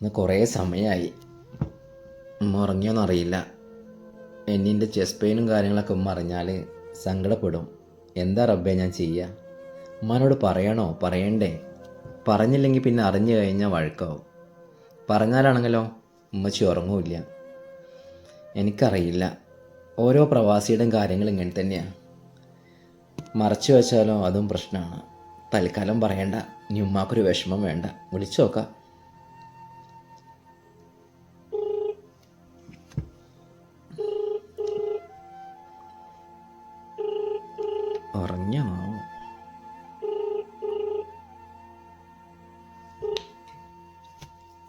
ഇന്ന് കുറേ സമയമായി ഉമ്മ ഉറങ്ങിയോന്നറിയില്ല എന്നിന്റെ ചെസ്റ്റ് പെയിനും കാര്യങ്ങളൊക്കെ ഉമ്മ അറിഞ്ഞാൽ സങ്കടപ്പെടും. എന്താ റബ്ബേ ഞാൻ ചെയ്യുക ഉമ്മാനോട് പറയണോ? പറയണ്ടേ? പറഞ്ഞില്ലെങ്കിൽ പിന്നെ അറിഞ്ഞു കഴിഞ്ഞാൽ വഴക്കാവും. പറഞ്ഞാലാണെങ്കിലോ ഉമ്മച്ചി ഉറങ്ങൂല്ല. എനിക്കറിയില്ല. ഓരോ പ്രവാസിയുടെയും കാര്യങ്ങൾ ഇങ്ങനെ തന്നെയാണ് മറച്ചു വെച്ചാലോ അതും പ്രശ്നമാണ്. തൽക്കാലം പറയണ്ട. ഇനി ഉമ്മാക്കൊരു വിഷമം വേണ്ട. വിളിച്ചു നോക്കാം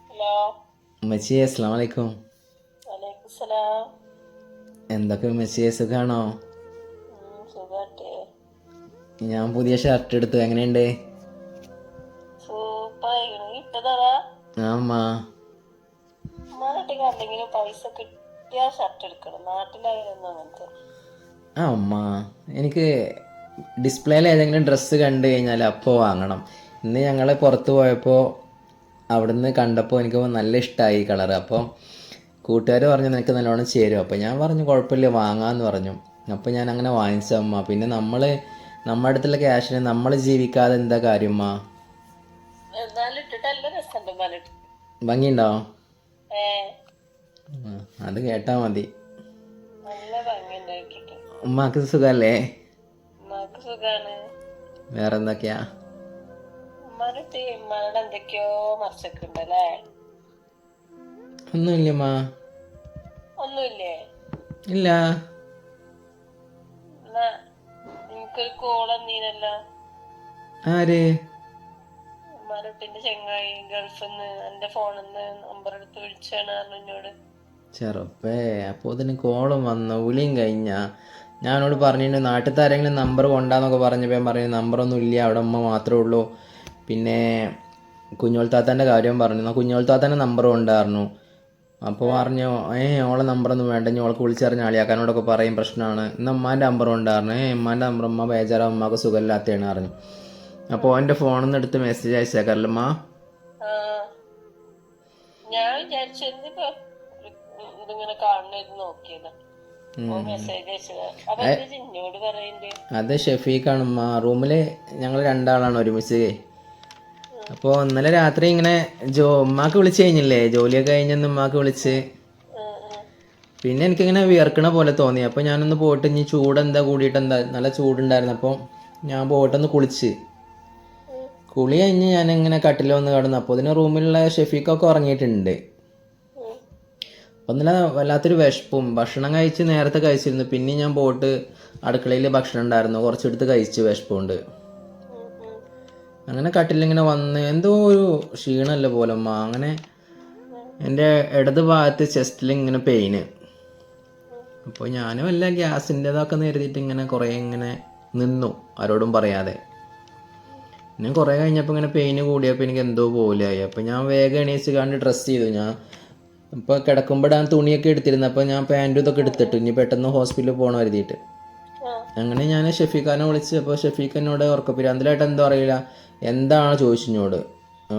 ഹലോ. ഉമ്മച്ചിയെ അസ്സാം വലൈക്കും എന്തൊക്കെ ഉമ്മച്ചിയെ സുഖാണോ? ഞാൻ പുതിയ ഷർട്ട് എടുത്തു. എങ്ങനെയുണ്ട്? സൂപ്പറായിക്കണ്. ഇട്ടതാ ആ അമ്മ നാട്ടിൽ എന്തെങ്കിലും പൈസ കിട്ടിയാ ഷർട്ട് എടുക്കണം. നാട്ടിലായിരുന്നു ആ അമ്മ എനിക്ക് ഡിസ്പ്ലേയിൽ ഏതെങ്കിലും ഡ്രസ്സ് കണ്ടു കഴിഞ്ഞാൽ അപ്പോൾ വാങ്ങണം. ഇന്ന് ഞങ്ങൾ പുറത്ത് പോയപ്പോൾ അവിടുന്ന് കണ്ടപ്പോൾ എനിക്ക് നല്ല ഇഷ്ടമായി കളർ അപ്പോൾ കൂട്ടുകാർ പറഞ്ഞു നിനക്ക് നല്ലോണം ചേരും. അപ്പോൾ ഞാൻ പറഞ്ഞു കുഴപ്പമില്ല വാങ്ങാമെന്ന് പറഞ്ഞു. അപ്പോൾ ഞാൻ അങ്ങനെ വാങ്ങിച്ചമ്മ പിന്നെ നമ്മൾ നമ്മുടെ അടുത്തുള്ള ക്യാഷിന് നമ്മൾ ജീവിക്കാതെ എന്താ കാര്യം ഭംഗിയുണ്ടോ? അത് കേട്ടാ മതി. ഉമ്മാക്ക് ഉമ്മാക്ക് സുഖാണ്. വേറെ എന്തൊക്കെയാ ഉമ്മാനിട്ട് ഉമ്മാനോട് എന്തൊക്കെയോ മറിച്ചൊക്കെ ഒന്നുമില്ലമ്മ. ഒന്നുമില്ലേ? ഇല്ല. എന്നാ എനിക്കൊരു കോൾ എന്നീനല്ലോ ആര്? ഉമ്മാനൊട്ടിന്റെ ചെങ്ങായി ഗൾഫിൽ നിന്ന് എന്റെ ഫോണിൽ നിന്ന് നമ്പർ എടുത്ത് വിളിച്ചാണ് പറഞ്ഞു എന്നോട്. ചെറുപ്പേ അപ്പോൾ ഇതിന് കോളും വന്ന. ഉളിയും കഴിഞ്ഞ. ഞാനോട് പറഞ്ഞിട്ട് നാട്ടിൽ ആരെങ്കിലും നമ്പർ കൊണ്ടാന്നൊക്കെ പറഞ്ഞപ്പോൾ ഞാൻ പറഞ്ഞു നമ്പറൊന്നും ഇല്ല അവിടെ അമ്മ മാത്രമേ ഉള്ളൂ. പിന്നെ കുഞ്ഞോൾ താത്താന്റെ കാര്യം പറഞ്ഞു എന്നാൽ കുഞ്ഞോൾ താത്താന്റെ നമ്പർ കൊണ്ടായിരുന്നു അപ്പോൾ പറഞ്ഞു ഏ ഓളെ നമ്പറൊന്നും വേണ്ട ഇനി ഓൾക്ക് വിളിച്ചറിഞ്ഞ ആളിയാക്കാനോടൊക്കെ പറയും പ്രശ്നമാണ് ഇന്ന് അമ്മാന്റെ നമ്പർ ഉണ്ടായിരുന്നു ഏ അമ്മാന്റെ നമ്പർ അമ്മ ബേജാറ അമ്മയ്ക്ക് സുഖമില്ലാത്തതാണ് പറഞ്ഞു. അപ്പോൾ എന്റെ ഫോണിൽ നിന്ന് എടുത്ത് മെസ്സേജ് അയച്ചേക്കാറല്ലമ്മ ഞാൻ വിചാരിച്ചു ഇതിങ്ങനെ കാണുന്നത് നോക്കിയതാ അത് ഷെഫീഖാണ് ഉമ്മ റൂമിൽ ഞങ്ങൾ രണ്ടാളാണ് ഒരുമിച്ച്. അപ്പോൾ ഇന്നലെ രാത്രി ഇങ്ങനെ ജോ ഉമ്മാക്ക് വിളിച്ച് കഴിഞ്ഞില്ലേ? ജോലിയൊക്കെ കഴിഞ്ഞൊന്ന് ഉമ്മാക്ക് വിളിച്ച്. പിന്നെ എനിക്കിങ്ങനെ വിയർക്കണ പോലെ തോന്നി. അപ്പോൾ ഞാനൊന്ന് പോയിട്ട് ഇനി ചൂടെന്താ എന്താ കൂടിയിട്ട് എന്താ നല്ല ചൂടുണ്ടായിരുന്നു. അപ്പോൾ ഞാൻ പോയിട്ടൊന്ന് കുളിച്ച്. കുളി കഴിഞ്ഞ് ഞാൻ ഇങ്ങനെ കട്ടിൽ വന്ന് കിടന്നു. അപ്പോൾ ഇതിന് റൂമിലുള്ള ഷെഫീഖൊക്കെ ഉറങ്ങിയിട്ടുണ്ട്. ഒന്നില്ല വല്ലാത്തൊരു വിശപ്പും. ഭക്ഷണം കഴിച്ച് നേരത്തെ കഴിച്ചിരുന്നു. പിന്നെ ഞാൻ പോയിട്ട് അടുക്കളയിൽ ഭക്ഷണം ഉണ്ടായിരുന്നു. കുറച്ചെടുത്ത് കഴിച്ച് വിശപ്പുണ്ട്. അങ്ങനെ കട്ടിലിങ്ങനെ വന്ന് എന്തോ ഒരു ക്ഷീണമല്ല പോലമ്മ അങ്ങനെ എന്റെ ഇടത് ഭാഗത്ത് ചെസ്റ്റിൽ ഇങ്ങനെ പെയിന്. അപ്പോൾ ഞാനും എല്ലാം ഗ്യാസിന്റെതൊക്കെ നേരിട്ട് ഇങ്ങനെ കുറേ ഇങ്ങനെ നിന്നു ആരോടും പറയാതെ. പിന്നെ കുറേ കഴിഞ്ഞപ്പോൾ ഇങ്ങനെ പെയിന് കൂടിയപ്പോൾ എനിക്ക് എന്തോ പോലെയായി. അപ്പോൾ ഞാൻ വേഗം എണീച്ച് കണ്ട് ഡ്രസ്സ് ചെയ്തു. ഞാൻ ഇപ്പോൾ കിടക്കുമ്പോൾ ഞാൻ തുണിയൊക്കെ എടുത്തിരുന്നു. അപ്പോൾ ഞാൻ പാന്റും ഇതൊക്കെ എടുത്തിട്ട്. ഇനി പെട്ടെന്ന് ഹോസ്പിറ്റലിൽ പോകണം കരുതിയിട്ട്. അങ്ങനെ ഞാൻ ഷെഫീഖാനെ വിളിച്ച് അപ്പോൾ ഷെഫീഖ് എന്നോട് ഉറക്കപ്പിരാന്തലായിട്ട് എന്തോ അറിയില്ല. എന്താണ് ചോദിച്ചു എന്നോട്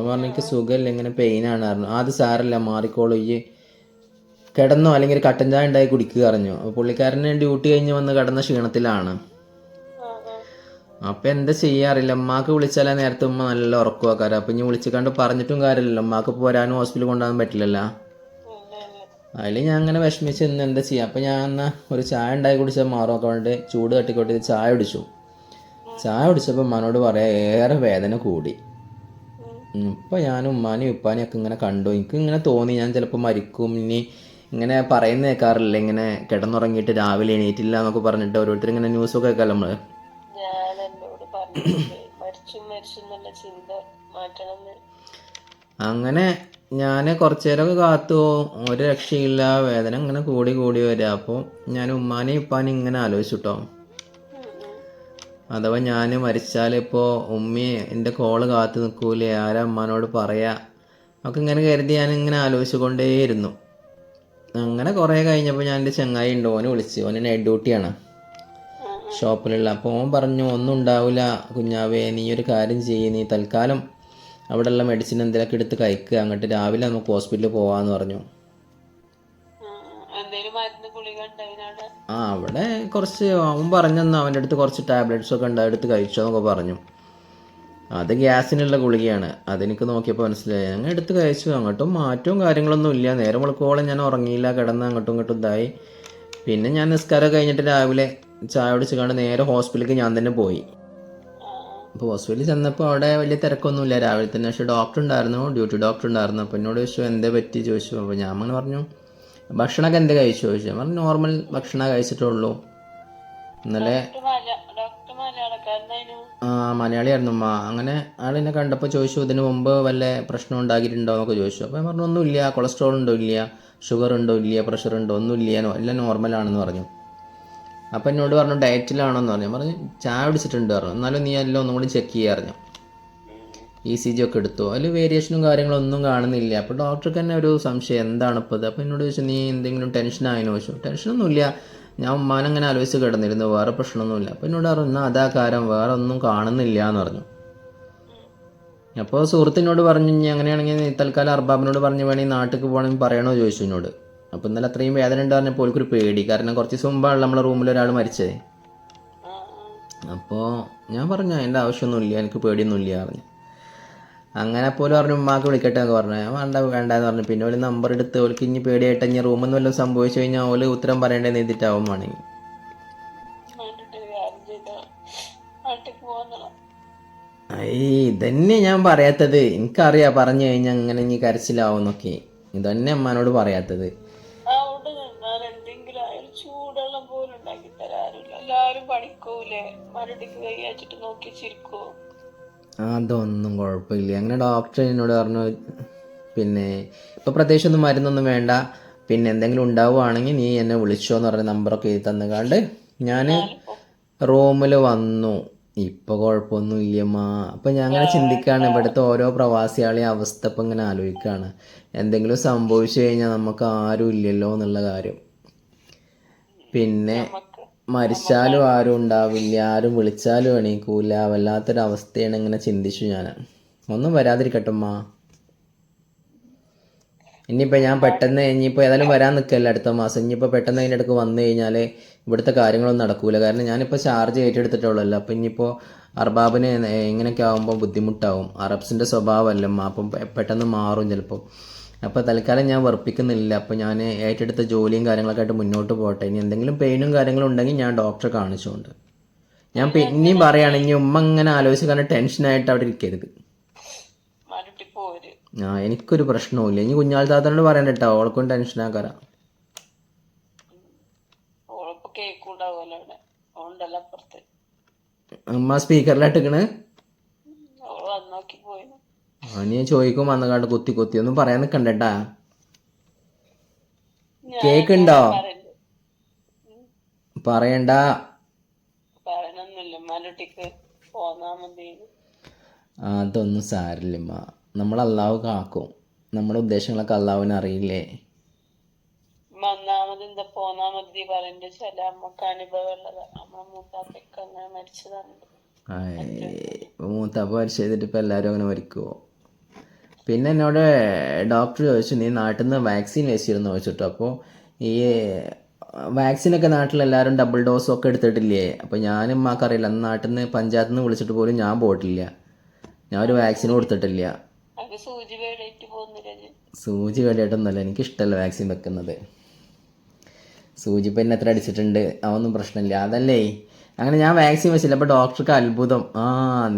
പറഞ്ഞു എനിക്ക് സുഖമില്ല ഇങ്ങനെ പെയിനാണ് പറഞ്ഞു അത് സാരല്ല മാറിക്കോളൂ. ഈ കിടന്നോ അല്ലെങ്കിൽ ഒരു കട്ടൻ ചായ ഉണ്ടായി കുടിക്കുക പറഞ്ഞു. അപ്പോൾ പുള്ളിക്കാരന് ഡ്യൂട്ടി കഴിഞ്ഞ് വന്ന് കിടന്ന ക്ഷീണത്തിലാണ്. അപ്പം എന്താ ചെയ്യാറില്ല ഉമ്മാക്ക് വിളിച്ചാലേ നേരത്തെ ഉമ്മ നല്ല ഉറക്കുവാക്കാറ് അപ്പം ഇനി വിളിച്ചു കണ്ട് പറഞ്ഞിട്ടും കാര്യമില്ലല്ലോ. ഉമ്മാക്ക് പോരാനും ഹോസ്പിറ്റലിൽ കൊണ്ടുപോകാൻ പറ്റില്ലല്ലോ. അതിൽ ഞാൻ അങ്ങനെ വിഷമിച്ച് ഇന്ന് എന്താ ചെയ്യാം? അപ്പം ഞാൻ എന്നാൽ ഒരു ചായ ഉണ്ടായി കുടിച്ചാൽ മാറുമൊക്കെ വേണ്ടി ചൂട് തട്ടിക്കൊട്ടി ചായ കുടിച്ചു. ചായ കുടിച്ചപ്പോൾ ഉമ്മാനോട് പറയാം ഏറെ വേദന കൂടി. ഇപ്പം ഞാൻ ഉമ്മാനെയും ഉപ്പാനെയും ഒക്കെ ഇങ്ങനെ കണ്ടു. എനിക്ക് ഇങ്ങനെ തോന്നി. ഞാൻ ചിലപ്പോൾ മരിക്കും. ഇനി ഇങ്ങനെ പറയുന്ന കേൾക്കാറില്ല. ഇങ്ങനെ കിടന്നുറങ്ങിയിട്ട് രാവിലെ എണീറ്റില്ല എന്നൊക്കെ പറഞ്ഞിട്ട് ഓരോരുത്തർ ഇങ്ങനെ ന്യൂസ് ഒക്കെ കേൾക്കാം നമ്മൾ അങ്ങനെ ഞാൻ കുറച്ച് നേരമൊക്കെ കാത്തു. ഒരു രക്ഷയില്ല. വേദന ഇങ്ങനെ കൂടി കൂടി വരിക അപ്പോൾ ഞാൻ ഉമ്മാനെയും ഉപ്പാനെയും ഇങ്ങനെ ആലോചിച്ചു കേട്ടോ അഥവാ ഞാൻ മരിച്ചാൽ ഇപ്പോൾ ഉമ്മി എന്റെ കോൾ കാത്തു നിൽക്കൂലേ ആരാ അമ്മാനോട് പറയാ? ഒക്കെ ഇങ്ങനെ കരുതി ഞാൻ ഇങ്ങനെ ആലോചിച്ചുകൊണ്ടേയിരുന്നു. അങ്ങനെ കുറേ കഴിഞ്ഞപ്പോൾ ഞാൻ എന്റെ ചങ്ങായി ഉണ്ട്. ഓനെ വിളിച്ച്. ഓന് നൈറ്റ് ഡ്യൂട്ടിയാണ് ഷോപ്പിലുള്ള അപ്പോൾ ഓൻ പറഞ്ഞു ഒന്നും ഉണ്ടാവില്ല കുഞ്ഞാവേ. നീ ഒരു കാര്യം ചെയ്യ്. നീ തൽക്കാലം അവിടെയുള്ള മെഡിസിൻ എന്തെങ്കിലുമൊക്കെ എടുത്ത് കഴിക്കുക അങ്ങോട്ട് രാവിലെ നമുക്ക് ഹോസ്പിറ്റലിൽ പോവാന്ന് പറഞ്ഞു. ആ അവിടെ കുറച്ച് അവൻ പറഞ്ഞെന്ന് അവന്റെ അടുത്ത് കുറച്ച് ടാബ്ലറ്റ്സ് ഒക്കെ ഉണ്ട്. എടുത്ത് കഴിച്ചോ എന്നൊക്കെ പറഞ്ഞു. അത് ഗ്യാസിനുള്ള ഗുളികയാണ്. അതെനിക്ക് നോക്കിയപ്പോൾ മനസ്സിലായി. ഞങ്ങൾ എടുത്ത് കഴിച്ചു. അങ്ങോട്ടും മാറ്റവും കാര്യങ്ങളൊന്നും ഇല്ല. നേരം മുളക്കോളം ഞാൻ ഉറങ്ങിയില്ല. കിടന്ന് അങ്ങോട്ടും ഇങ്ങോട്ടും ഇതായി. പിന്നെ ഞാൻ നിസ്കാരം കഴിഞ്ഞിട്ട് രാവിലെ ചായ കുടിച്ച് കണ്ട് നേരെ ഹോസ്പിറ്റലിലേക്ക് ഞാൻ തന്നെ പോയി. അപ്പോൾ ഹോസ്പിറ്റലിൽ ചെന്നപ്പോൾ അവിടെ വലിയ തിരക്കൊന്നുമില്ല. രാവിലെ തന്നെ പക്ഷേ ഡോക്ടർ ഉണ്ടായിരുന്നു. ഡ്യൂട്ടി ഡോക്ടർ ഉണ്ടായിരുന്നു. അപ്പോൾ എന്നോട് ചോദിച്ചു എന്തേ പറ്റി? ചോദിച്ചു. അപ്പോൾ ഞാൻ അങ്ങനെ പറഞ്ഞു ഭക്ഷണമൊക്കെ എന്ത് കഴിച്ചു? ചോദിച്ചു. ഞാൻ പറഞ്ഞു നോർമൽ ഭക്ഷണം കഴിച്ചിട്ടുള്ളൂ. ഇന്നലെ ആ മലയാളിയായിരുന്നു അമ്മ അങ്ങനെ ആളിനെ കണ്ടപ്പോൾ ചോദിച്ചു ഇതിന് മുമ്പ് വല്ല പ്രശ്നം ഉണ്ടാക്കിയിട്ടുണ്ടോ? എന്നൊക്കെ ചോദിച്ചു. അപ്പോൾ ഞാൻ പറഞ്ഞു ഒന്നുമില്ല. കൊളസ്ട്രോൾ ഉണ്ടോ ഇല്ല? ഷുഗർ ഉണ്ടോ ഇല്ല? പ്രഷർ ഉണ്ടോ? ഒന്നുമില്ല. എല്ലാം നോർമലാണെന്ന് പറഞ്ഞു. അപ്പോൾ എന്നോട് പറഞ്ഞു ഡയറ്റിലാണോന്ന് പറഞ്ഞു. പറഞ്ഞു ചായ കുടിച്ചിട്ടുണ്ട് പറഞ്ഞു. എന്നാലും നീ എല്ലാം ഒന്നും കൂടി ചെക്ക് ചെയ്യാൻ അറിഞ്ഞു ഇ സി ജി ഒക്കെ എടുത്തു. അതിൽ വേരിയേഷനും കാര്യങ്ങളൊന്നും കാണുന്നില്ല. അപ്പോൾ ഡോക്ടർക്ക് തന്നെ ഒരു സംശയം എന്താണ് ഇപ്പോൾ ഇത് അപ്പോൾ എന്നോട് ചോദിച്ചു നീ എന്തെങ്കിലും ടെൻഷൻ ആയെന്ന് ചോദിച്ചു. ടെൻഷനൊന്നുമില്ല. ഞാൻ ഉമ്മാനങ്ങനെ ആലോചിച്ച് കിടന്നിരുന്നു. വേറെ പ്രശ്നമൊന്നുമില്ല. അപ്പോൾ എന്നോട് പറഞ്ഞു എന്നാൽ അതാ കാര്യം വേറെ ഒന്നും കാണുന്നില്ല എന്ന് പറഞ്ഞു. അപ്പോൾ സുഹൃത്തിനോട് പറഞ്ഞു ഇനി അങ്ങനെയാണെങ്കിൽ തൽക്കാലം അർബാബിനോട് പറഞ്ഞു വേണമെങ്കിൽ നാട്ടിലേക്ക് പോകണമെങ്കിൽ പറയണോ? ചോദിച്ചു എന്നോട്. അപ്പോൾ ഇന്നലെ അത്രയും വേദന ഉണ്ട് പറഞ്ഞപ്പോൾ ഓൽക്കൊരു പേടി. കാരണം കുറച്ച് ദിവസം മുമ്പാണ് നമ്മളെ റൂമിൽ ഒരാൾ മരിച്ചത്. അപ്പോൾ ഞാൻ പറഞ്ഞു അതിന്റെ ആവശ്യമൊന്നുമില്ല. എനിക്ക് പേടിയൊന്നുമില്ല പറഞ്ഞു. അങ്ങനെ പോലും പറഞ്ഞു ഉമ്മാക്ക് വിളിക്കട്ടെ എന്ന് പറഞ്ഞു. വേണ്ട വേണ്ട എന്ന് പറഞ്ഞു. പിന്നെ ഒരു നമ്പർ എടുത്ത് ഓൾക്ക് ഇനി പേടിയായിട്ട് ഇനി റൂമിൽ നിന്ന് വല്ലതും സംഭവിച്ചു കഴിഞ്ഞാൽ ഓൽ ഉത്തരം പറയേണ്ടത് നീതിട്ടാവും വേണമെങ്കിൽ. ഇതന്നെ ഞാൻ പറയാത്തത്. എനിക്കറിയാം പറഞ്ഞു കഴിഞ്ഞാൽ അങ്ങനെ ഇനി കരച്ചിലാവുന്നൊക്കെ ഇതന്നെ അമ്മാനോട് പറയാത്തത്. നോക്കി ചിരിക്കോ അതൊന്നും കുഴപ്പമില്ല. അങ്ങനെ ഡോക്ടർ എന്നോട് പറഞ്ഞു പിന്നെ ഇപ്പോൾ പ്രത്യേകിച്ച് ഒന്നും മരുന്നൊന്നും വേണ്ട. പിന്നെ എന്തെങ്കിലും ഉണ്ടാവുകയാണെങ്കിൽ നീ എന്നെ വിളിച്ചോ എന്ന് പറഞ്ഞ നമ്പറൊക്കെ എഴുതി തന്നുകാണ്ട് ഞാൻ റൂമിൽ വന്നു. ഇപ്പോൾ കുഴപ്പമൊന്നും ഇല്ലമ്മ അപ്പം ഞാൻ അങ്ങനെ ചിന്തിക്കുകയാണ് ഇവിടുത്തെ ഓരോ പ്രവാസികളെയും അവസ്ഥ ഇപ്പം ഇങ്ങനെ ആലോചിക്കുകയാണ് എന്തെങ്കിലും സംഭവിച്ചു കഴിഞ്ഞാൽ നമുക്ക് ആരും ഇല്ലല്ലോ എന്നുള്ള കാര്യം. പിന്നെ മരിച്ചാലും ആരും ഉണ്ടാവില്ല ആരും വിളിച്ചാലും എണീക്കൂല. വല്ലാത്തൊരവസ്ഥയാണ് ഇങ്ങനെ ചിന്തിച്ചു ഞാൻ ഒന്നും വരാതിരിക്കട്ടെ അമ്മ ഇനിയിപ്പോൾ ഞാൻ പെട്ടെന്ന് ഇനിയിപ്പോൾ ഏതായാലും വരാൻ നിൽക്കല്ല അടുത്ത മാസം. ഇനിയിപ്പോൾ പെട്ടെന്ന് അതിന്റെ അടുക്ക് വന്നു കഴിഞ്ഞാൽ ഇവിടുത്തെ കാര്യങ്ങളൊന്നും നടക്കൂല. കാരണം ഞാനിപ്പോൾ ചാർജ് ഏറ്റെടുത്തിട്ടുള്ളല്ലോ അപ്പോൾ ഇനിയിപ്പോൾ അർബാബിന് ഇങ്ങനെയൊക്കെ ആകുമ്പോൾ ബുദ്ധിമുട്ടാവും. അറബ്സിന്റെ സ്വഭാവമല്ല അപ്പം പെട്ടെന്ന് മാറും ചിലപ്പോൾ അപ്പോൾ തൽക്കാലം ഞാൻ വർപ്പിക്കുന്നില്ല അപ്പോൾ ഞാൻ ഏറ്റെടുത്ത ജോലിയും കാര്യങ്ങളൊക്കെ ആയിട്ട് മുന്നോട്ട് പോട്ടെ. ഇനി എന്തെങ്കിലും പെയിനും കാര്യങ്ങളും ഉണ്ടെങ്കിൽ ഞാൻ ഡോക്ടറെ കാണിച്ചുകൊണ്ട് ഞാൻ പിന്നെയും പറയുകയാണ് ഇനി ഉമ്മ ഇങ്ങനെ ആലോചിച്ച് കാരണം ടെൻഷനായിട്ട് അവിടെ ഇരിക്കരുത്. ആ എനിക്കൊരു പ്രശ്നവുമില്ല. ഇനി കുഞ്ഞാൾ താത്തനോട് പറയണ്ട കേട്ടോ അവൾക്കും ടെൻഷനാക്കാറ. ഉമ്മ സ്പീക്കറിലിട്ടിക്കണ് ഓൾ വന്ന് നോക്കി പോയിന് നീ ചോദിക്കും വന്നുകാണ്ട് കൊത്തി കൊത്തി. ഒന്നും പറയാൻ നിൽക്കണ്ടേട്ടാ കേക്കുണ്ടോ? കേക്ക് ഉണ്ടോ പറയണ്ട്. അതൊന്നും സാരില്ലമ്മ നമ്മൾ അള്ളാവ് കാക്കും. നമ്മുടെ ഉദ്ദേശങ്ങളൊക്കെ അള്ളാവിന് അറിയില്ലേ? ഒന്നാമത് എന്താ പോന്നാ മതി പറയണ്ട. ചില അമ്മയ്ക്ക് അനുഭവം ഉള്ളതാ നമ്മളെ മൂത്താപ്പൊക്കെ അങ്ങനെ മരിച്ചതാണ്. മൂത്തപ്പ ചെയ്തിട്ട് ഇപ്പം എല്ലാവരും അങ്ങനെ മരിക്കുമോ പിന്നെ എന്നോട് ഡോക്ടർ ചോദിച്ചു നീ നാട്ടിൽ നിന്ന് വാക്സിൻ വെച്ചിരുന്നു? ചോദിച്ചിട്ടോ. അപ്പോൾ ഈ വാക്സിനൊക്കെ നാട്ടിൽ എല്ലാവരും ഡബിൾ ഡോസും ഒക്കെ എടുത്തിട്ടില്ലേ? അപ്പോൾ ഞാനും മാക്കറിയില്ല അന്ന് നാട്ടിൽ നിന്ന് പഞ്ചായത്തിൽ നിന്ന് വിളിച്ചിട്ട് പോലും ഞാൻ പോയിട്ടില്ല. ഞാൻ ഒരു വാക്സിൻ കൊടുത്തിട്ടില്ല. സൂചി വേണ്ടിയിട്ടൊന്നുമല്ല എനിക്കിഷ്ടമല്ല വാക്സിൻ വെക്കുന്നത്. സൂചി ഇപ്പം എന്നെ എത്ര അടിച്ചിട്ടുണ്ട്. അതൊന്നും പ്രശ്നമില്ല. അതല്ലേ? അങ്ങനെ ഞാൻ വാക്സിൻ വെച്ചില്ല അപ്പോൾ ഡോക്ടർക്ക് അത്ഭുതം. ആ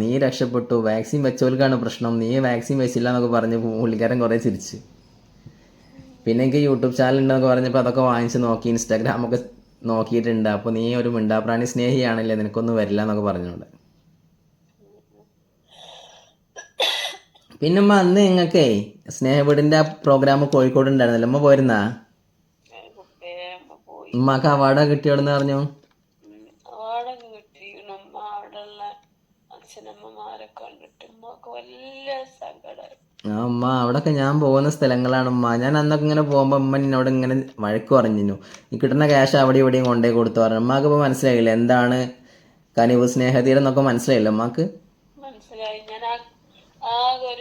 നീ രക്ഷപ്പെട്ടു. വാക്സിൻ വെച്ചവർക്കാണ് പ്രശ്നം. നീ വാക്സിൻ വെച്ചില്ല എന്നൊക്കെ പറഞ്ഞ് പുള്ളിക്കാരൻ കുറേ ചിരിച്ച്. പിന്നെ എനിക്ക് യൂട്യൂബ് ചാനൽ ഉണ്ടെന്നൊക്കെ പറഞ്ഞപ്പോൾ അതൊക്കെ വാങ്ങിച്ച് നോക്കി ഇൻസ്റ്റാഗ്രാമൊക്കെ നോക്കിയിട്ടുണ്ട്. അപ്പോൾ നീ ഒരു മിണ്ടാപ്രാണി സ്നേഹിയാണല്ലേ നിനക്കൊന്നും വരില്ല എന്നൊക്കെ പറഞ്ഞോണ്ട്. പിന്നെ അമ്മ അന്ന് ഞങ്ങൾക്കേ സ്നേഹവീടിന്റെ പ്രോഗ്രാം കോഴിക്കോട് ഉണ്ടായിരുന്നല്ലോ. അമ്മ പോയിരുന്നാ? ഉമ്മക്ക് അവാർഡ് കിട്ടിയോടെന്ന് പറഞ്ഞു അവാർഡൊക്കെ കിട്ടിയിരുന്നു അമ്മ അവിടെയുള്ള അച്ഛനമ്മമാരെ കണ്ടിട്ട് ഉമ്മക്ക് വലിയ ആ ഉമ്മ അവിടെയൊക്കെ ഞാൻ പോകുന്ന സ്ഥലങ്ങളാണ് അമ്മ. ഞാൻ അന്നൊക്കെ ഇങ്ങനെ പോകുമ്പോൾ അമ്മ എന്നോട് ഇങ്ങനെ വഴക്ക് പറഞ്ഞിരുന്നു. ഈ കിട്ടുന്ന ക്യാഷ് അവിടെ ഇവിടെയും കൊണ്ടേ കൊടുത്തു പറഞ്ഞു. ഉമ്മാക്ക് ഇപ്പോൾ മനസ്സിലായില്ല? എന്താണ് കനിവ് സ്നേഹതീരം എന്നൊക്കെ മനസ്സിലായില്ല ഉമ്മാക്ക്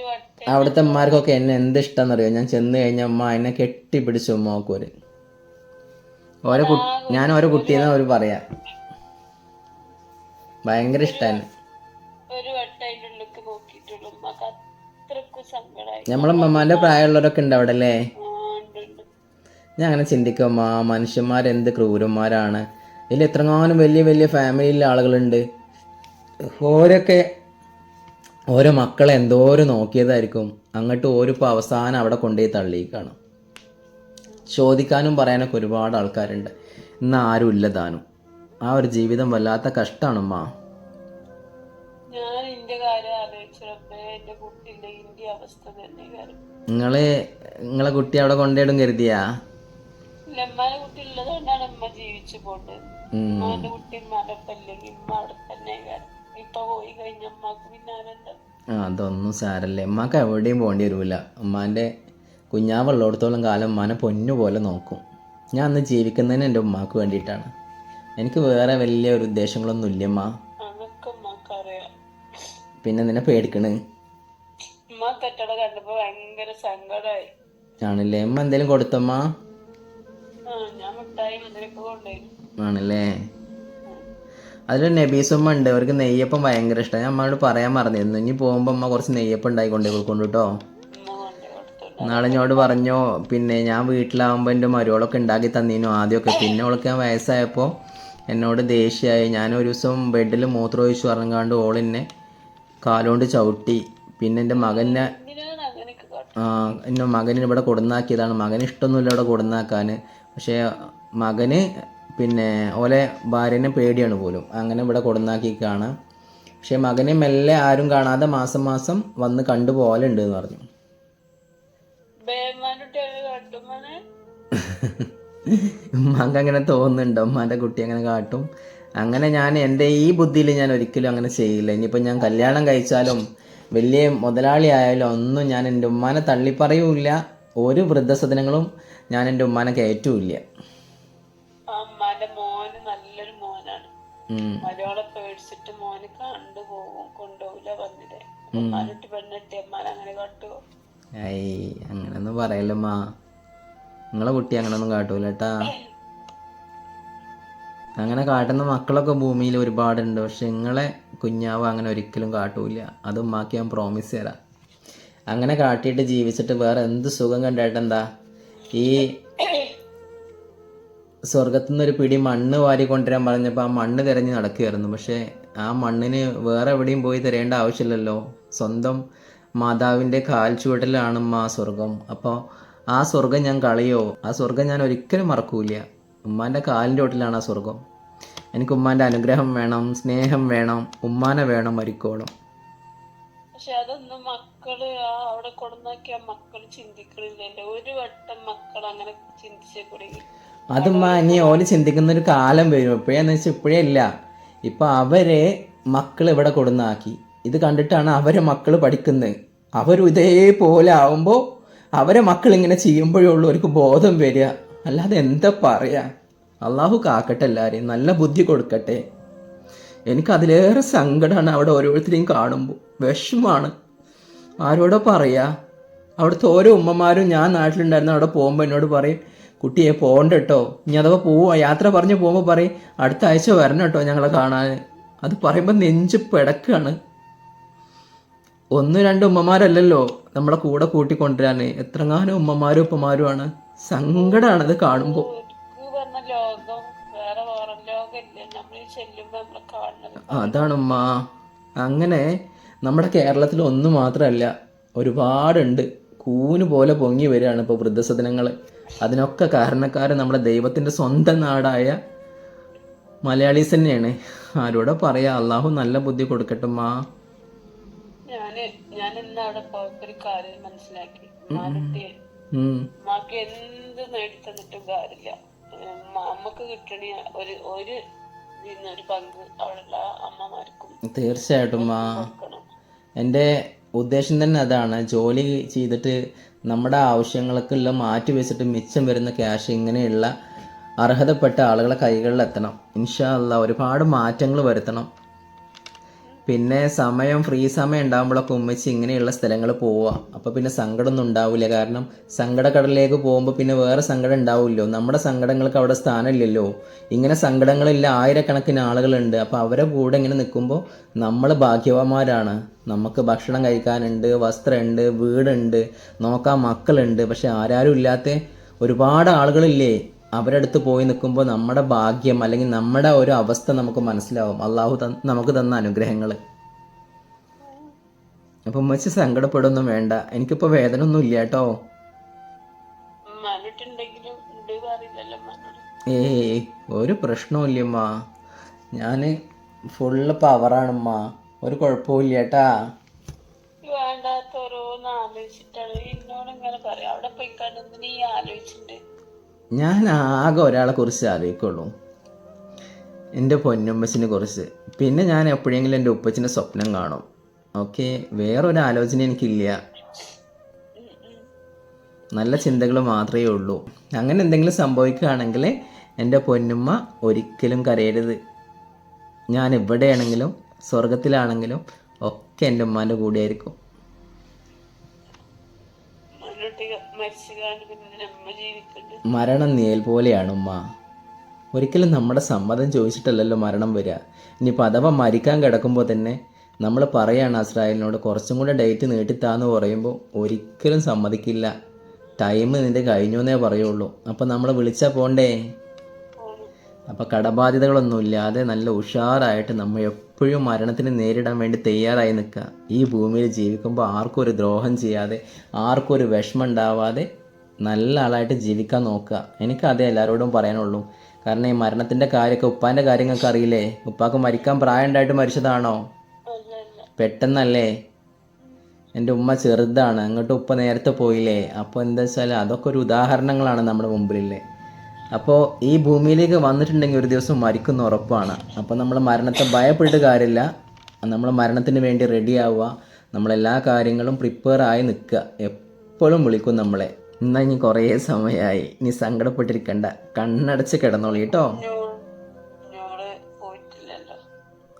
വട്ടം അവിടുത്തെ അമ്മമാർക്കൊക്കെ എന്നെ എന്ത് അറിയോ ഞാൻ ചെന്ന് കഴിഞ്ഞ അമ്മ എന്നെ കെട്ടിപ്പിടിച്ചു അമ്മയ്ക്ക് ഒരു. ഓരോ കുട്ടി ഞാൻ ഓരോ കുട്ടിയെന്ന് ഒരു പറയാ. ഭയങ്കര ഇഷ്ടമാണ് അത്രക്കും സങ്കടമായി നമ്മളെ അമ്മമാരുടെ പ്രായമുള്ളവരൊക്കെ ഉണ്ട് അവിടെ അല്ലേ ഞാൻ അങ്ങനെ ചിന്തിക്കും മനുഷ്യന്മാർ മനുഷ്യന്മാരെന്ത് ക്രൂരന്മാരാണ്. ഇതിൽ എത്രങ്ങാനും വലിയ വലിയ ഫാമിലിയിലെ ആളുകളുണ്ട്. ഓരൊക്കെ ഓരോ മക്കളെ എന്തോരം നോക്കിയതായിരിക്കും. അങ്ങോട്ട് ഓരിപ്പോൾ അവസാനം അവിടെ കൊണ്ടുപോയി തള്ളിക്കാണ് ചോദിക്കാനും പറയാനൊക്കെ ഒരുപാട് ആൾക്കാരുണ്ട്. ഇന്ന് ആരും ഇല്ല താനും. ആ ഒരു ജീവിതം വല്ലാത്ത കഷ്ടമാണ് ഞാൻ ഇന്ത്യ അവസ്ഥ നിങ്ങൾ നിങ്ങളെ കുട്ടി അവിടെ കൊണ്ടുപോയിടും കരുതിയാ? കുട്ടി ഉള്ളതുകൊണ്ടാണ് ഉമ്മ ജീവിച്ചു പോണ്ടത് ഉം. ഉമ്മാന്റെ കുട്ടി ഉമ്മാന്റെ ഒപ്പം ഇല്ലെങ്കിൽ ഉമ്മ അവിടെ തന്നെ കാര്യം. ഇപ്പൊ പോയി കഴിഞ്ഞ ഉമ്മക്ക് പിന്നെ ആ അതൊന്നും സാരല്ലേ. ഉമ്മാക്ക് എവിടെയും പോകേണ്ടി വരൂല. ഉമ്മാന്റെ കുഞ്ഞാവുള്ളിടത്തോളം കാലം ഉമ്മാനെ പൊന്നു പോലെ നോക്കും. ഞാൻ അന്ന് ജീവിക്കുന്നതിന് എന്റെ ഉമ്മാക്ക് വേണ്ടിയിട്ടാണ്. എനിക്ക് വേറെ വലിയ ഒരു ഉദ്ദേശങ്ങളൊന്നും ഇല്ലമ്മ ഉമ്മ പിന്നെ നിന്നെ പേടിക്കണ്. ഉമ്മ തെറ്റട കണ്ടപ്പോ ഭയങ്കര സങ്കടമായി ആണല്ലേ? ഉമ്മ എന്തേലും കൊടുത്തമ്മ ഞാൻ മിഠായി മധുരൊക്കെ കൊണ്ടുപോയി ആണല്ലേ? അതിൽ നബീസുമ്മ ഉണ്ട്. അവർക്ക് നെയ്യപ്പം ഭയങ്കര ഇഷ്ടമാണ് ഞാൻ അമ്മയോട് പറയാൻ മറന്നിരുന്നു ഇനി പോകുമ്പോൾ അമ്മ കുറച്ച് നെയ്യപ്പം ഉണ്ടായി കൊണ്ടേ കൊടുക്കൊണ്ടു കേട്ടോ. നാളെ ഞോട് പറഞ്ഞു പിന്നെ ഞാൻ വീട്ടിലാവുമ്പോൾ എന്റെ മരുവളൊക്കെ ഉണ്ടാക്കി തന്നീനു ആദ്യമൊക്കെ. പിന്നെ അവൾക്ക് ഞാൻ വയസ്സായപ്പോൾ എന്നോട് ദേഷ്യമായി ഞാൻ ഒരു ദിവസം ബെഡിൽ മൂത്രമൊഴിച്ചു പറഞ്ഞാണ്ട് ഓളിന്നെ കാലുകൊണ്ട് ചവിട്ടി. പിന്നെ എന്റെ മകനെ എന്റെ മകനെ ഇവിടെ കൊടുന്നാക്കിയതാണ്. മകന് ഇഷ്ടമൊന്നുമില്ല ഇവിടെ കൊടുന്നാക്കാൻ പക്ഷേ മകന് പിന്നെ ഓലെ ഭാര്യനെ പേടിയാണ് പോലും. അങ്ങനെ ഇവിടെ കൊടുന്നാക്കിക്കാണ്. പക്ഷേ മകനെ മെല്ലെ ആരും കാണാതെ മാസം മാസം വന്ന് കണ്ടു പോകലുണ്ട് എന്ന് പറഞ്ഞു. ഉമ്മാക്ക് അങ്ങനെ തോന്നുന്നുണ്ട്. ഉമ്മാന്റെ കുട്ടി അങ്ങനെ കാട്ടും. അങ്ങനെ ഞാൻ എന്റെ ഈ ബുദ്ധിയിൽ ഞാൻ ഒരിക്കലും അങ്ങനെ ചെയ്യില്ല. ഇനിയിപ്പോൾ ഞാൻ കല്യാണം കഴിച്ചാലും വലിയ മുതലാളി ആയാലും ഒന്നും ഞാൻ എന്റെ ഉമ്മാനെ തള്ളിപ്പറയൂല്ല. ഒരു വൃദ്ധസദനങ്ങളും ഞാൻ എന്റെ ഉമ്മാനെ കയറ്റൂല്ല. ആ അമ്മാന്റെ മോന് നല്ലൊരു മോനാണ്. ഉം. മലയാളെ പേടിച്ചിട്ട് മോന് കണ്ടു പോകും കൊണ്ടുപോകില്ല വന്നിട്ട് ഉമ്മാനിട്ട് പെണ്ണിട്ട് അമ്മാൻ അങ്ങനെ കാട്ടുവോ? ഐ അങ്ങനൊന്നും പറയല്ലമ്മാ നിങ്ങളെ കുട്ടി അങ്ങനൊന്നും കാട്ടൂല കേട്ടാ അങ്ങനെ കാട്ടുന്ന മക്കളൊക്കെ ഭൂമിയിൽ ഒരുപാടുണ്ട്. പക്ഷെ നിങ്ങളെ കുഞ്ഞാവ് അങ്ങനെ ഒരിക്കലും കാട്ടൂല അത് ഉമ്മാക്ക് ഞാൻ പ്രോമിസ് തരാം. അങ്ങനെ കാട്ടിയിട്ട് ജീവിച്ചിട്ട് വേറെ എന്ത് സുഖം കണ്ടിട്ടെന്താ ഈ സ്വർഗത്തു നിന്നൊരു പിടി മണ്ണ് വാരി കൊണ്ടുവരാൻ പറഞ്ഞപ്പോൾ ആ മണ്ണ് തിരഞ്ഞ് നടക്കുകയായിരുന്നു. പക്ഷേ ആ മണ്ണിന് വേറെ എവിടെയും പോയി തിരയേണ്ട ആവശ്യമില്ലല്ലോ. സ്വന്തം മാതാവിന്റെ കാൽ ചുവട്ടിലാണ് ആ സ്വർഗം അപ്പോൾ ആ സ്വർഗം ഞാൻ കളയോ? ആ സ്വർഗം ഞാൻ ഒരിക്കലും മറക്കൂല ഉമ്മാന്റെ കാലിന്റെ ചോട്ടിലാണ് ആ സ്വർഗം എനിക്ക് ഉമ്മാന്റെ അനുഗ്രഹം വേണം സ്നേഹം വേണം ഉമ്മാനെ വേണം മരിക്കോളം. പക്ഷെ അതൊന്നും മക്കൾ അവിടെ കൊടുന്നാക്കിയ മക്കൾ ചിന്തിക്കണില്ലല്ലോ. ഒരു വട്ടം മക്കൾ അങ്ങനെ ചിന്തിച്ചേ കൂടി. അതുമ്മ ഇനി ഓൽ ചിന്തിക്കുന്ന ഒരു കാലം വരും. ഇപ്പോഴെന്ന് വെച്ചാൽ ഇപ്പോഴേ ഇല്ല. ഇപ്പൊ അവരെ മക്കൾ ഇവിടെ കൊടുന്നാക്കി. ഇത് കണ്ടിട്ടാണ് അവരെ മക്കൾ പഠിക്കുന്നത് അവരും ഇതേപോലെ ആവുമ്പോൾ അവരെ മക്കൾ ഇങ്ങനെ ചെയ്യുമ്പോഴേ ഉള്ളൂ. അവർക്ക് ബോധം വരിക. അല്ലാതെ എന്താ പറയാ? അള്ളാഹു കാക്കട്ടെ എല്ലാവരെയും നല്ല ബുദ്ധി കൊടുക്കട്ടെ. എനിക്ക് അതിലേറെ സങ്കടമാണ് അവിടെ ഓരോരുത്തരെയും കാണുമ്പോൾ വിഷമാണ്. ആരോടോ പറയാ. അവിടുത്തെ ഓരോ ഉമ്മമാരും ഞാൻ നാട്ടിലുണ്ടായിരുന്നു അവിടെ പോകുമ്പോൾ എന്നോട് പറയും കുട്ടിയെ പോകണ്ട കേട്ടോ ഇനി അഥവാ പോവുക യാത്ര പറഞ്ഞ് പോകുമ്പോൾ പറയും അടുത്ത ആഴ്ച വരണം കേട്ടോ ഞങ്ങളെ കാണാൻ അത് പറയുമ്പോൾ നെഞ്ച് പിടക്കാണ്. ഒന്ന് രണ്ട് ഉമ്മമാരല്ലല്ലോ നമ്മളെ കൂടെ കൂട്ടിക്കൊണ്ടുവരാൻ എത്രങ്ങാനും ഉമ്മമാരും ഉപ്പമാരുമാണ്. സങ്കടമാണ് അത് കാണുമ്പോൾ ലോകം വേറെ ലോകമില്ല? നമ്മൾ ചെല്ലുമ്പോൾ നമ്മളെ കാണുന്നത് അതാണ് ഉമ്മ അങ്ങനെ നമ്മുടെ കേരളത്തിൽ ഒന്ന് മാത്രമല്ല ഒരുപാടുണ്ട്. കൂന് പോലെ പൊങ്ങി വരികയാണ് ഇപ്പോൾ വൃദ്ധസദനങ്ങൾ അതിനൊക്കെ കാരണക്കാരൻ നമ്മുടെ ദൈവത്തിന്റെ സ്വന്തം നാടായ മലയാളീസ് തന്നെയാണ്. ആരോടെ പറയാ അള്ളാഹു നല്ല ബുദ്ധി കൊടുക്കട്ടെ മാ ഞാൻ ഞാൻ ഇന്ന് അവിടെ പോയപ്പോ ഒരു കാര്യം മനസ്സിലാക്കി. ഉമ്മാക്ക് എന്ത് നേടിത്തന്നിട്ടും കാര്യമില്ല. ഉമ്മ- അമ്മയ്ക്ക് കിട്ടണ ഒരു ഒരു പങ്ക് അവിടെയുള്ള അമ്മമാർക്കും തീർച്ചയായിട്ടും ആ എന്റെ ഉദ്ദേശം തന്നെ അതാണ് ജോലി ചെയ്തിട്ട് നമ്മുടെ ആവശ്യങ്ങൾക്കെല്ലാം മാറ്റി വെച്ചിട്ട് മിച്ചം വരുന്ന ക്യാഷ് ഇങ്ങനെയുള്ള അർഹതപ്പെട്ട ആളുകളെ കൈകളിൽ എത്തണം ഇൻഷാ അല്ല ഒരുപാട് മാറ്റങ്ങൾ വരുത്തണം. പിന്നെ സമയം ഫ്രീ സമയം ഉണ്ടാകുമ്പോഴൊക്കെ ഉമ്മച്ചി ഇങ്ങനെയുള്ള സ്ഥലങ്ങൾ പോവുക. അപ്പോൾ പിന്നെ സങ്കടമൊന്നും ഉണ്ടാവില്ല. കാരണം സങ്കടക്കടലിലേക്ക് പോകുമ്പോൾ പിന്നെ വേറെ സങ്കടം ഉണ്ടാവില്ലോ നമ്മുടെ സങ്കടങ്ങൾക്ക് അവിടെ സ്ഥാനമില്ലല്ലോ. ഇങ്ങനെ സങ്കടങ്ങളില്ല ആയിരക്കണക്കിന് ആളുകളുണ്ട്. അപ്പോൾ അവരെ കൂടെ ഇങ്ങനെ നിൽക്കുമ്പോൾ നമ്മൾ ഭാഗ്യവാന്മാരാണ്. നമുക്ക് ഭക്ഷണം കഴിക്കാനുണ്ട് വസ്ത്രമുണ്ട് വീടുണ്ട്. നോക്കാൻ മക്കളുണ്ട്. പക്ഷെ ആരാരും ഇല്ലാത്ത ഒരുപാട് ആളുകളില്ലേ? അവരുടെ അടുത്ത് പോയി നിൽക്കുമ്പോൾ നമ്മുടെ ഭാഗ്യം അല്ലെങ്കിൽ നമ്മുടെ ഒരു അവസ്ഥ നമുക്ക് മനസ്സിലാവും. അള്ളാഹു ത നമുക്ക് തന്ന അനുഗ്രഹങ്ങൾ അപ്പം ഉമ്മച്ചി സങ്കടപ്പെടുന്നു വേണ്ട. എനിക്കിപ്പോൾ വേദന ഒന്നും ഇല്ല കേട്ടോ. ഏയ് ഒരു പ്രശ്നവുമില്ലമ്മ ഞാൻ ഫുള്ള് പവറാണമ്മ ഒരു കുഴപ്പവും ഇല്ല കേട്ടാ. വേണ്ടാത്ത ഓരോന്ന് ആലോചിച്ചിട്ടാണ്. എന്നോട് ഇങ്ങനെ പറയാം. അവിടെ പോയി കണ്ടെന്ന് നീ ആലോചിച്ചിട്ടുണ്ട്. ഞാൻ ആകെ ഒരാളെ കുറിച്ച് അറിയിക്കുള്ളൂ. എന്റെ പൊന്നുമ്മച്ചിനെ കുറിച്ച്. പിന്നെ ഞാൻ എപ്പോഴെങ്കിലും എന്റെ ഉപ്പച്ചിന്റെ സ്വപ്നം കാണും. ഓക്കെ? വേറൊരു ആലോചന എനിക്കില്ല. നല്ല ചിന്തകൾ മാത്രമേ ഉള്ളൂ. അങ്ങനെ എന്തെങ്കിലും സംഭവിക്കുകയാണെങ്കിൽ എന്റെ പൊന്നുമ്മ ഒരിക്കലും കരയരുത്. ഞാൻ എവിടെയാണെങ്കിലും സ്വർഗത്തിലാണെങ്കിലും ഒക്കെ എന്റെ ഉമ്മാന്റെ കൂടെയായിരിക്കും. ഉമ്മാനോട്ട് മരണം നേൽ പോലെയാണ് ഉമ്മ. ഒരിക്കലും നമ്മുടെ സമ്മതം ചോദിച്ചിട്ടല്ലല്ലോ മരണം വരിക. ഇനിയിപ്പോൾ അഥവാ മരിക്കാൻ കിടക്കുമ്പോൾ തന്നെ നമ്മൾ പറയാണ് അസ്രായേലിനോട് കുറച്ചും കൂടെ ഡേറ്റ് നീട്ടിത്താന്ന് പറയുമ്പോൾ ഒരിക്കലും സമ്മതിക്കില്ല. ടൈം നിന്റെ കഴിഞ്ഞു എന്നേ പറയുള്ളൂ. അപ്പോൾ നമ്മൾ വിളിച്ചാൽ പോണ്ടേ? പോണം. അപ്പോൾ കടബാധ്യതകളൊന്നും ഇല്ലാതെ നല്ല ഉഷാറായിട്ട് നമ്മൾ എപ്പോഴും മരണത്തിന് നേരിടാൻ വേണ്ടി തയ്യാറായി നിൽക്കുക. ഈ ഭൂമിയിൽ ജീവിക്കുമ്പോൾ ആർക്കും ഒരു ദ്രോഹം ചെയ്യാതെ ആർക്കും ഒരു വിഷമം ഉണ്ടാവാതെ നല്ല ആളായിട്ട് ജീവിക്കാൻ നോക്കുക. എനിക്ക് അതേ എല്ലാവരോടും പറയാനുള്ളൂ. കാരണം ഈ മരണത്തിന്റെ കാര്യമൊക്കെ ഉപ്പാന്റെ കാര്യങ്ങൾക്ക് അറിയില്ലേ? ഉപ്പാക്ക് മരിക്കാൻ പ്രായമുണ്ടായിട്ട് മരിച്ചതാണോ? പെട്ടെന്നല്ലേ? എന്റെ ഉമ്മ ചെറുതാണ്. അങ്ങോട്ട് ഉപ്പ നേരത്തെ പോയില്ലേ? അപ്പോൾ എന്താ വെച്ചാൽ അതൊക്കെ ഒരു ഉദാഹരണങ്ങളാണ് നമ്മുടെ മുമ്പിലല്ലേ? അപ്പോൾ ഈ ഭൂമിയിലേക്ക് വന്നിട്ടുണ്ടെങ്കിൽ ഒരു ദിവസം മരിക്കുന്ന ഉറപ്പാണ്. അപ്പോൾ നമ്മൾ മരണത്തെ ഭയപ്പെട്ട് കാര്യമില്ല. നമ്മൾ മരണത്തിന് വേണ്ടി റെഡി ആവുക. നമ്മളെല്ലാ കാര്യങ്ങളും പ്രിപ്പയർ ആയി നിൽക്കുക. എപ്പോഴും വിളിക്കും നമ്മളെ. എന്നാൽ ഇനി കുറേ സമയമായി നീ സങ്കടപ്പെട്ടിരിക്കണ്ട. കണ്ണടച്ച് കിടന്നോളി കേട്ടോ.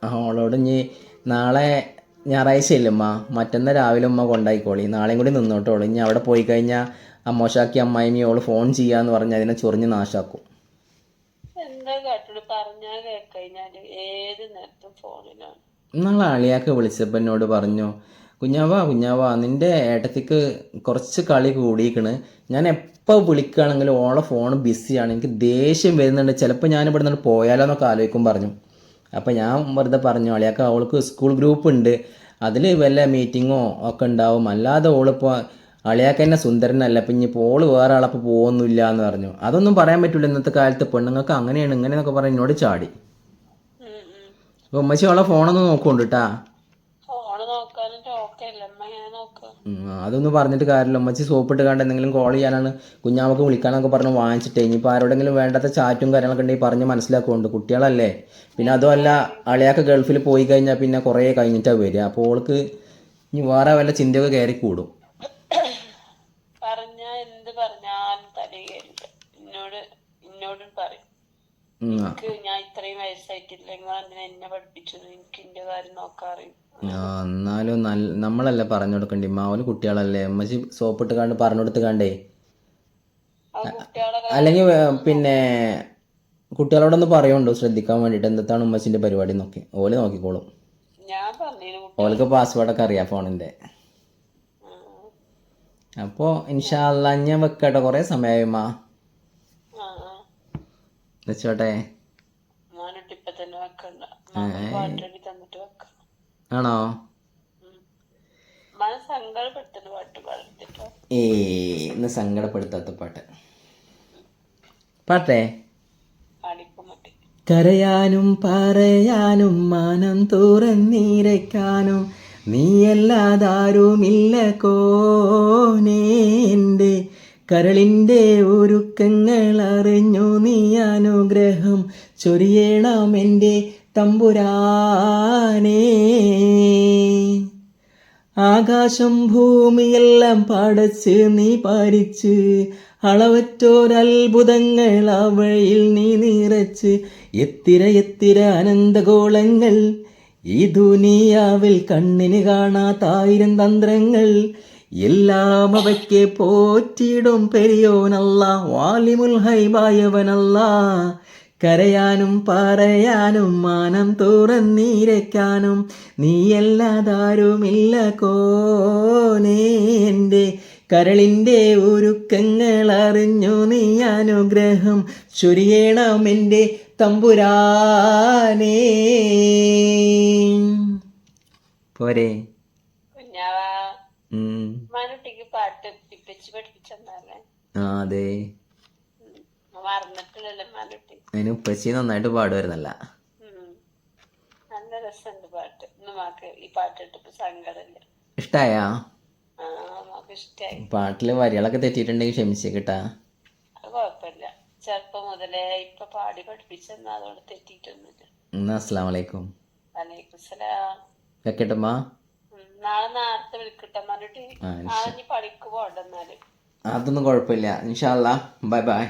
അവളോട് ഇനി നാളെ ഞായറാഴ്ച ഇല്ലമ്മ മറ്റന്നാ രാവിലെ ഉമ്മ കൊണ്ടായിക്കോളി. നാളെയും കൂടി നിന്നോട്ടോളൂ. ഇനി അവിടെ പോയി കഴിഞ്ഞാൽ അമ്മോശാക്കി അമ്മായിമി ഓൾ ഫോൺ ചെയ്യാന്ന് പറഞ്ഞ് അതിനെ ചൊറിഞ്ഞ് നാശാക്കും. നാളെ അളിയാക്ക് വിളിച്ചപ്പോൾ എന്നോട് പറഞ്ഞു കുഞ്ഞാവാ കുഞ്ഞാവാ നിന്റെ ഏട്ടത്തിക്ക് കുറച്ച് കളി കൂടിയിരിക്കണ്. ഞാൻ എപ്പോൾ വിളിക്കുകയാണെങ്കിലും ഓളെ ഫോൺ ബിസിയാണ് എനിക്ക് ദേഷ്യം വരുന്നുണ്ട്. ചിലപ്പോൾ ഞാൻ ഇവിടെ നിന്ന് പോയാലോ എന്നൊക്കെ ആലോചിക്കും പറഞ്ഞു. അപ്പോൾ ഞാൻ വെറുതെ പറഞ്ഞു അളിയാക്ക അവൾക്ക് സ്കൂൾ ഗ്രൂപ്പ് ഉണ്ട്. അതിൽ വല്ല മീറ്റിങ്ങോ ഒക്കെ ഉണ്ടാവും. അല്ലാതെ ഓളിപ്പോൾ അളിയാക്ക തന്നെ സുന്ദരനല്ല. അപ്പം ഇനി ഓൾ വേറെ ആളപ്പോൾ പോകുന്നില്ല എന്ന് പറഞ്ഞു. അതൊന്നും പറയാൻ പറ്റില്ല ഇന്നത്തെ കാലത്ത്. പെണ്ണുങ്ങൾക്ക് അങ്ങനെയാണ് ഇങ്ങനെയെന്നൊക്കെ പറഞ്ഞ് എന്നോട് ചാടി. അപ്പോൾ ഉമ്മച്ചി അവളെ ഫോണൊന്ന് നോക്കുന്നുണ്ട് കേട്ടാ ഫോണ് നോക്കാനും ചോക്കല്ല അമ്മ ഞാൻ നോക്കാം ഉം, അതൊന്നും പറഞ്ഞിട്ട് കാര്യമില്ല. ഉമ്മച്ചി സോപ്പിട്ട് കണ്ട് എന്തെങ്കിലും കോൾ ചെയ്യാനാണ് കുഞ്ഞാമക്ക് വിളിക്കാനൊക്കെ പറഞ്ഞ് വാങ്ങിച്ചിട്ടേ. ഇനിയിപ്പോൾ ആരോടെങ്കിലും വേണ്ടാത്ത ചാറ്റും കാര്യങ്ങളൊക്കെ ഉണ്ടെങ്കിൽ പറഞ്ഞ് മനസ്സിലാക്കുന്നുണ്ട്. കുട്ടികളല്ലേ? പിന്നെ അതുമല്ല അളിയാക്ക ഗൾഫിൽ പോയി കഴിഞ്ഞാൽ പിന്നെ കുറേ കഴിഞ്ഞിട്ടാണ് വരിക. അപ്പോൾ ഓൾക്ക് ഇനി വേറെ വല്ല ചിന്തയൊക്കെ കയറി കൂടും പറഞ്ഞാൽ എന്ത് പറഞ്ഞാലും തലേ കയറില്ല. എന്നോട് പറയും. എനിക്ക് ഞാൻ ഇത്രയും വയസ്സായിട്ടില്ല നിങ്ങൾ എന്തിനാ എന്നെ പഠിപ്പിച്ചത് എനിക്ക് എന്റെ കാര്യം നോക്കാറിയും എന്നാലും നല്ല നമ്മളല്ലേ പറഞ്ഞു കൊടുക്കണ്ടേ. മാവന് കുട്ടികളല്ലേ ഉമ്മച്ചി സോപ്പിട്ട് കണ്ട് പറഞ്ഞു കൊടുത്ത് കണ്ടേ അല്ലെങ്കിൽ പിന്നെ കുട്ടികളോടൊന്ന് പറയുണ്ടോ? ശ്രദ്ധിക്കാൻ വേണ്ടിട്ട് എന്താണ് ഉമ്മച്ചിന്റെ പരിപാടി നോക്കി ഓൽ നോക്കിക്കോളും. ഓൾക്ക് പാസ്വേഡൊക്കെ അറിയാം ഫോണിന്റെ അപ്പോൾ ഇൻഷാല്ല ഞാൻ വെക്കട്ടെ. കുറേ സമയമായി മാ ആ ആ വെച്ചോട്ടെ മോനിട്ട് ഇപ്പൊ തന്നെ വെക്കണ്ട ഉമ്മാക്ക് പാട്ടടി തന്നിട്ട് വെക്കാം. ആണോ? ഏ ഇന്ന് സങ്കടപ്പെടുത്താത്ത പാട്ട്. പാട്ടേ? കരയാനും പറയാനും മാനം തുറന്നിരക്കാനും നീയല്ലാതാരുമില്ല കോനേന്റെ കരളിന്റെ ഒരുക്കങ്ങൾ അറിഞ്ഞു നീ അനുഗ്രഹം ചൊരിയണം എന്റെ തമ്പുരാനേ. ആകാശം ഭൂമിയെല്ലാം പടച്ച് നീ പാരിച്ച് അളവറ്റോരത്ഭുതങ്ങൾ അവയിൽ നീ നിറച്ച്. എത്തിര എത്തിര അനന്തഗോളങ്ങൾ ഈ ദുനിയാവിൽ കണ്ണിന് കാണാത്തായിരം തന്ത്രങ്ങൾ എല്ലാം അവയ്ക്ക് പോറ്റിയിടും പെരിയോനല്ല വാലിമുൽ ഹൈബായവനല്ല. കരയാനും പറയാനും മാനം തുറന്നീരയ്ക്കാനും നീയല്ലാതാരുമില്ല കോനേന്റെ കരളിന്റെ ഒരുക്കങ്ങൾ അറിഞ്ഞു നീ അനുഗ്രഹം ചൊരിയണം എന്റെ തമ്പുരാനേ. പോരെ. പാട്ട് പിപ്പിച്ച് ആ അതെ. മറന്നിട്ടില്ലല്ലോ അതിന് ഉപ്പച്ചി നന്നായിട്ട് പാടുമായിരുന്നല്ല. നല്ല രസമുണ്ട് പാട്ട്. ഈ സങ്കടമില്ല. ഇഷ്ടായാ? ആ ഇഷ്ടായി. പാട്ടിൽ വരികളൊക്കെ തെറ്റിയിട്ടുണ്ടെങ്കിൽ ക്ഷമിച്ചേക്കട്ടാ അത് കുഴപ്പമില്ല. ചെറുപ്പം മുതലേ ഇപ്പൊ പാടി പഠിപ്പിച്ചെന്നാ അതോട് തെറ്റിയിട്ടൊന്നുമില്ല. എന്നാ അസ്സാം വലൈക്കും സലാം. വെക്കട്ടമ്മ. നാളെ നേരത്തെ വിളിക്കട്ടെ മാനുട്ടി നാളെ നീ പണിക്ക് പോണ്ടെന്നാൽ അതൊന്നും കുഴപ്പമില്ല. ഇൻഷാല്ല ബൈ ബൈ.